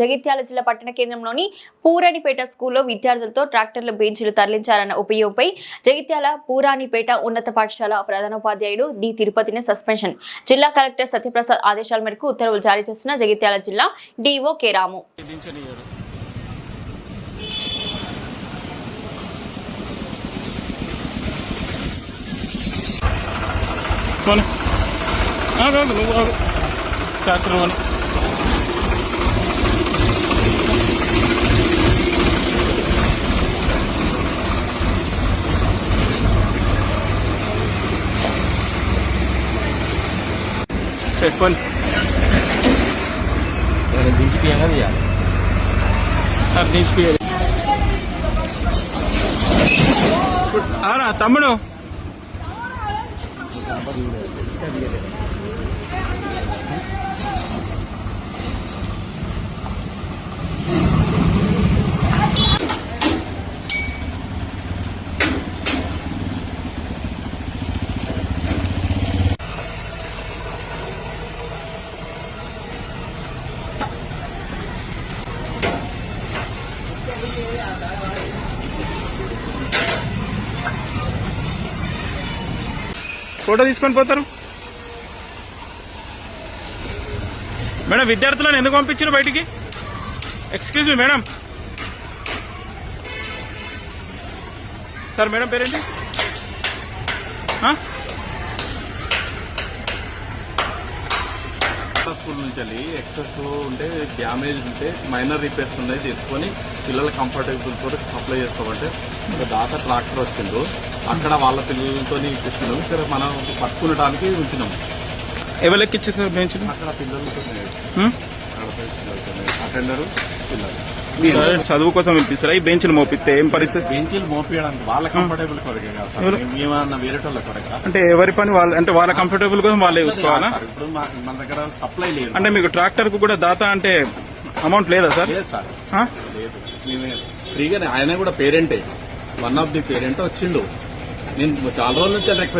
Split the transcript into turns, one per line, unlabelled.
జగిత్యాల జిల్లా పట్టణ కేంద్రంలోని పూరానిపేట స్కూల్లో విద్యార్థులతో ట్రాక్టర్ల బెంచీలు తరలించారన్న ఉపయోగంపై జగిత్యాల పూరానిపేట ఉన్నత పాఠశాల ప్రధానోపాధ్యాయుడు డి. తిరుపతిని సస్పెన్షన్. జిల్లా కలెక్టర్ సత్యప్రసాద్ ఆదేశాల మేరకు ఉత్తర్వులు జారీ చేస్తున్న జగిత్యాల జిల్లా D O K. Ramu.
Eh, pun. Ada biji yang kali ya? Ada biji. Ara, tamu. Thank. Photo తీసుకొని పోతారు. మేడం విద్యార్థులను ఎందుకు పంపించారు బయటికి? Excuse me madam. Sir madam పేరేంటి? ఆ?
స్కూల్ నుంచి వెళ్ళి ఎక్సెస్ ఉంటే డ్యామేజ్ ఉంటే మైనర్ రిపేర్స్ ఉన్నాయి తెచ్చుకొని పిల్లల కంఫర్టబుల్ తోటి సప్లై చేస్తామంటే ఒక దాకా ట్రాక్టర్ వచ్చిండు. అక్కడ వాళ్ళ పిల్లలతో ఇప్పించినాం. ఇక్కడ మనం పట్టుకునడానికి ఉంచినాం.
ఎవరు ఎక్కిచ్చారు సార్ బెంచ్
అక్కడ పిల్లలతో అటెండర్ పిల్లలు.
చదువు కోసం పిలిపిస్తారా ఈ బెంచ్లు మోపిస్తే ఏం పరిస్థితి?
బెంచీలు మోపించడానికి వాళ్ళ కంఫర్టబుల్ కొరకే కదా వేరే వాళ్ళ కొరక
అంటే ఎవరి పని వాళ్ళు అంటే వాళ్ళ కంఫర్టబుల్ కోసం వాళ్ళే చూసుకోవాలా?
ఇప్పుడు మన దగ్గర సప్లై లేదు.
అంటే మీకు ట్రాక్టర్కు కూడా దాత అంటే అమౌంట్ లేదా సార్?
లేదు సార్? లేదు. ఫ్రీగానే. ఆయన కూడా పేరెంటే. వన్ ఆఫ్ ది పేరెంట్ వచ్చిండు. నేను చాలా రోజుల నుంచి